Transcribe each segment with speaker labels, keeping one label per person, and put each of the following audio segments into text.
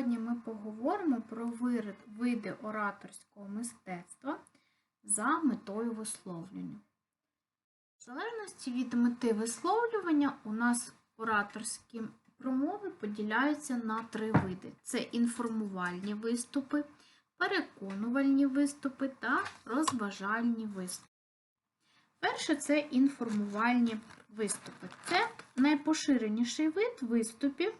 Speaker 1: Сьогодні ми поговоримо про види ораторського мистецтва за метою висловлення. В залежності від мети висловлювання у нас ораторські промови поділяються на три види: це інформувальні виступи, переконувальні виступи та розважальні виступи. Перше це інформувальні виступи. Це найпоширеніший вид виступів.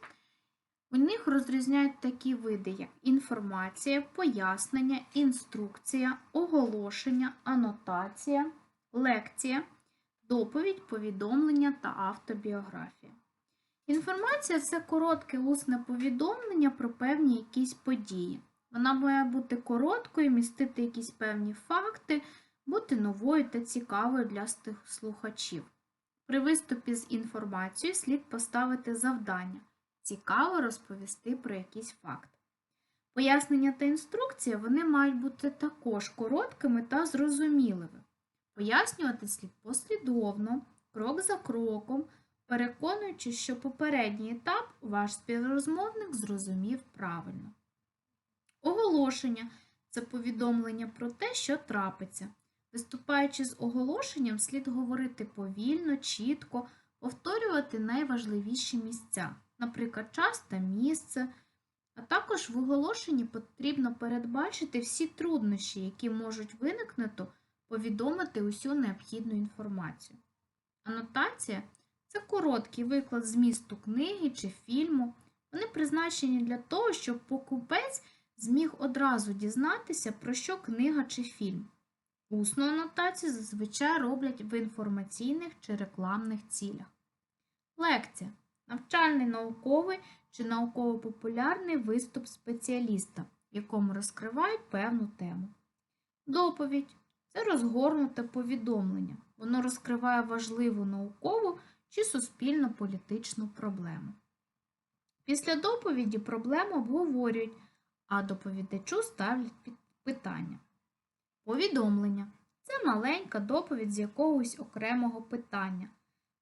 Speaker 1: У них розрізняють такі види, як інформація, пояснення, інструкція, оголошення, анотація, лекція, доповідь, повідомлення та автобіографія. Інформація це коротке усне повідомлення про певні якісь події. Вона має бути короткою, містити якісь певні факти, бути новою та цікавою для слухачів. При виступі з інформацією слід поставити завдання цікаво розповісти про якийсь факт. Пояснення та інструкція вони мають бути також короткими та зрозумілими. Пояснювати слід послідовно, крок за кроком, переконуючи, що попередній етап ваш співрозмовник зрозумів правильно. Оголошення це повідомлення про те, що трапиться. Виступаючи з оголошенням, слід говорити повільно, чітко, повторювати найважливіші місця, наприклад, час та місце. А також в оголошенні потрібно передбачити всі труднощі, які можуть виникнути, повідомити усю необхідну інформацію. Анотація це короткий виклад змісту книги чи фільму. Вони призначені для того, щоб покупець зміг одразу дізнатися, про що книга чи фільм. Усну анотацію зазвичай роблять в інформаційних чи рекламних цілях. Лекція навчальний науковий чи науково-популярний виступ спеціаліста, в якому розкривають певну тему. Доповідь це розгорнуте повідомлення. Воно розкриває важливу наукову чи суспільно-політичну проблему. Після доповіді проблему обговорюють, а доповідачу ставлять питання. Повідомлення це маленька доповідь з якогось окремого питання.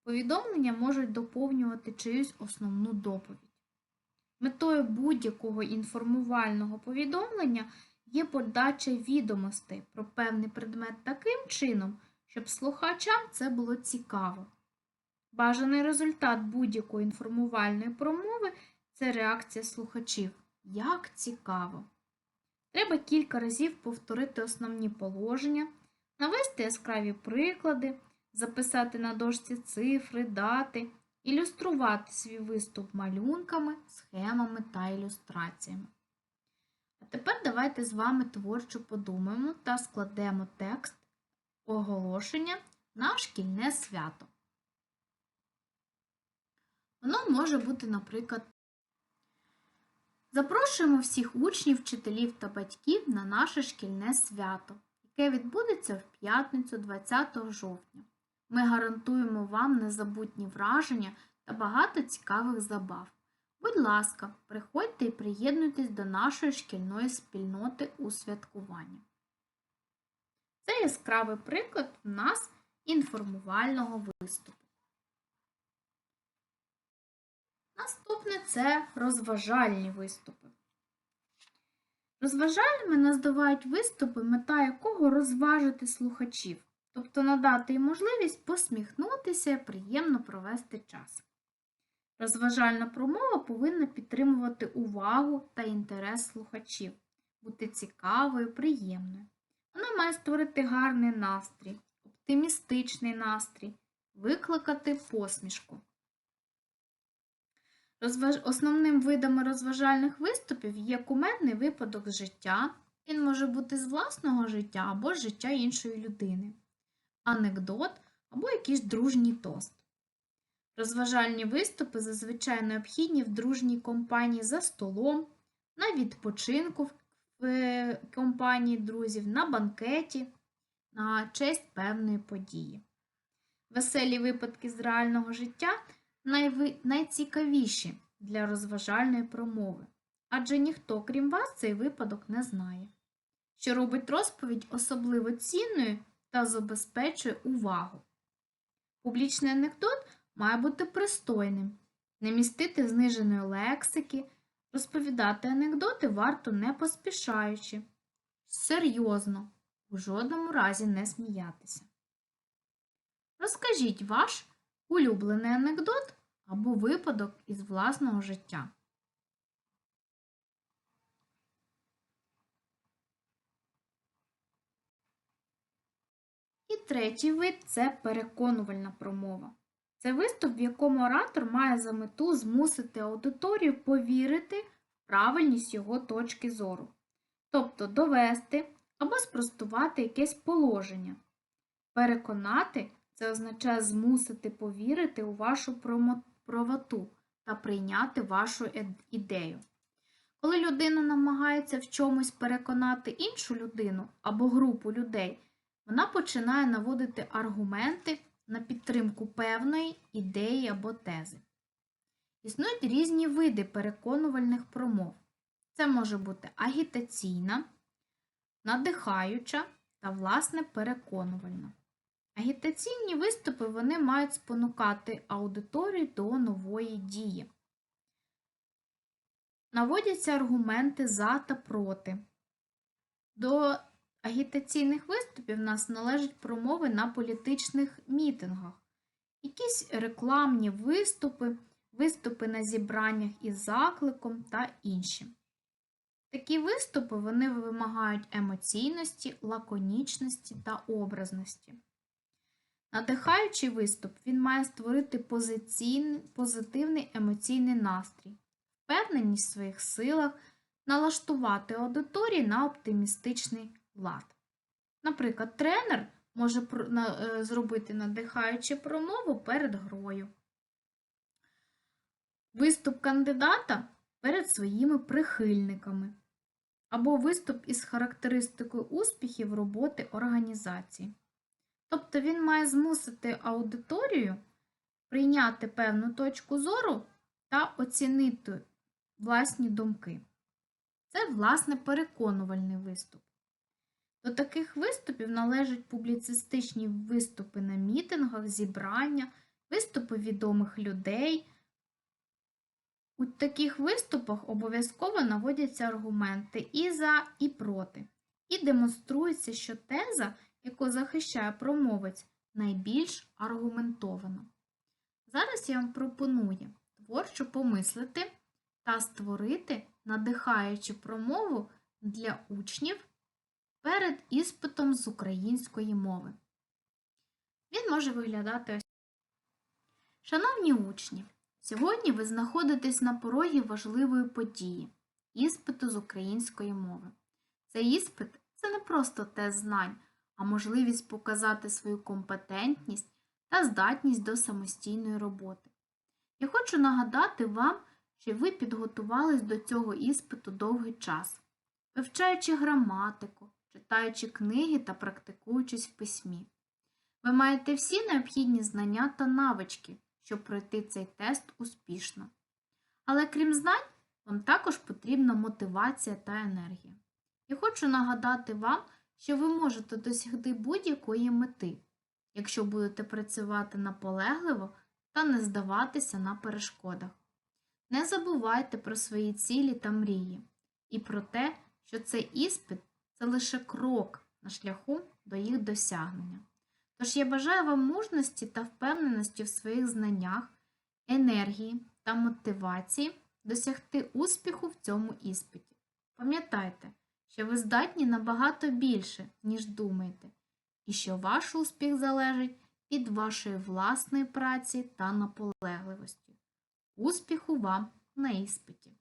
Speaker 1: Повідомлення можуть доповнювати чиюсь основну доповідь. Метою будь-якого інформувального повідомлення є подача відомостей про певний предмет таким чином, щоб слухачам це було цікаво. Бажаний результат будь-якої інформувальної промови це реакція слухачів. Як цікаво! Треба кілька разів повторити основні положення, навести яскраві приклади, записати на дошці цифри, дати, ілюструвати свій виступ малюнками, схемами та ілюстраціями. А тепер давайте з вами творчо подумаємо та складемо текст оголошення на шкільне свято. Воно може бути, наприклад, Запрошуємо всіх учнів, вчителів та батьків на наше шкільне свято, яке відбудеться в п'ятницю 20 жовтня. Ми гарантуємо вам незабутні враження та багато цікавих забав. Будь ласка, приходьте і приєднуйтесь до нашої шкільної спільноти у святкуванні. Це яскравий приклад у нас інформувального виступу. Наступне це розважальні виступи. Розважальними називають виступи, мета якого розважити слухачів, тобто надати їм можливість посміхнутися і приємно провести час. Розважальна промова повинна підтримувати увагу та інтерес слухачів, бути цікавою, приємною. Вона має створити гарний настрій, оптимістичний настрій, викликати посмішку. Розваж... Основним видами розважальних виступів є кумедний випадок життя. Він може бути з власного життя або з життя іншої людини, анекдот або якийсь дружній тост. Розважальні виступи зазвичай необхідні в дружній компанії за столом, на відпочинку в е, компанії друзів, на банкеті, на честь певної події. Веселі випадки з реального життя найцікавіші для розважальної промови, адже ніхто, крім вас, цей випадок не знає, що робить розповідь особливо цінною та забезпечує увагу. Публічний анекдот має бути пристойним, не містити зниженої лексики, Розповідати анекдоти варто не поспішаючи, серйозно, у жодному разі не сміятися. Розкажіть ваш улюблений анекдот або випадок із власного життя. І третій вид це переконувальна промова. Це виступ, в якому оратор має за мету змусити аудиторію повірити в правильність його точки зору, тобто довести або спростувати якесь положення. Переконати це означає змусити повірити у вашу правоту та прийняти вашу ідею. Коли людина намагається в чомусь переконати іншу людину або групу людей, вона починає наводити аргументи на підтримку певної ідеї або тези. Існують різні види переконувальних промов. Це може бути агітаційна, надихаюча та, власне, переконувальна. Агітаційні виступи вони мають спонукати аудиторію до нової дії. Наводяться аргументи за та проти. До агітаційних виступів в нас належать промови на політичних мітингах, якісь рекламні виступи, виступи на зібраннях із закликом та інші. Такі виступи вони вимагають емоційності, лаконічності та образності. Надихаючий виступ він має створити позитивний емоційний настрій, впевненість в своїх силах, налаштувати аудиторії на оптимістичний лад. Наприклад, тренер може е, зробити надихаючу промову перед грою. Виступ кандидата перед своїми прихильниками. Або виступ із характеристикою успіхів роботи організації. Тобто він має змусити аудиторію прийняти певну точку зору та оцінити власні думки. Це, власне, переконувальний виступ. До таких виступів належать публіцистичні виступи на мітингах, зібрання, виступи відомих людей. У таких виступах обов'язково наводяться аргументи і за, і проти, і демонструється, що теза, яку захищає промовець, найбільш аргументована. Зараз я вам пропоную творчо помислити та створити надихаючу промову для учнів перед іспитом з української мови. Він може виглядати ось. Шановні учні, сьогодні ви знаходитесь на порогі важливої події іспиту з української мови. Цей іспит це не просто тест знань, а можливість показати свою компетентність та здатність до самостійної роботи. Я хочу нагадати вам, що ви підготувались до цього іспиту довгий час, вивчаючи граматику, читаючи книги та практикуючись в письмі. Ви маєте всі необхідні знання та навички, щоб пройти цей тест успішно. Але крім знань, вам також потрібна мотивація та енергія. Я хочу нагадати вам, що ви можете досягти будь-якої мети, якщо будете працювати наполегливо та не здаватися на перешкодах. Не забувайте про свої цілі та мрії і про те, що цей іспит це лише крок на шляху до їх досягнення. Тож я бажаю вам мужності та впевненості в своїх знаннях, енергії та мотивації досягти успіху в цьому іспиті. Пам'ятайте, що ви здатні набагато більше, ніж думаєте, і що ваш успіх залежить від вашої власної праці та наполегливості. Успіху вам на іспиті!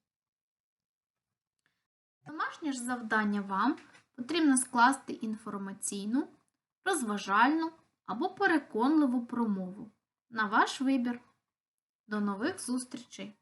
Speaker 1: Домашнє ж завдання вам потрібно скласти інформаційну, розважальну або переконливу промову на ваш вибір. До нових зустрічей!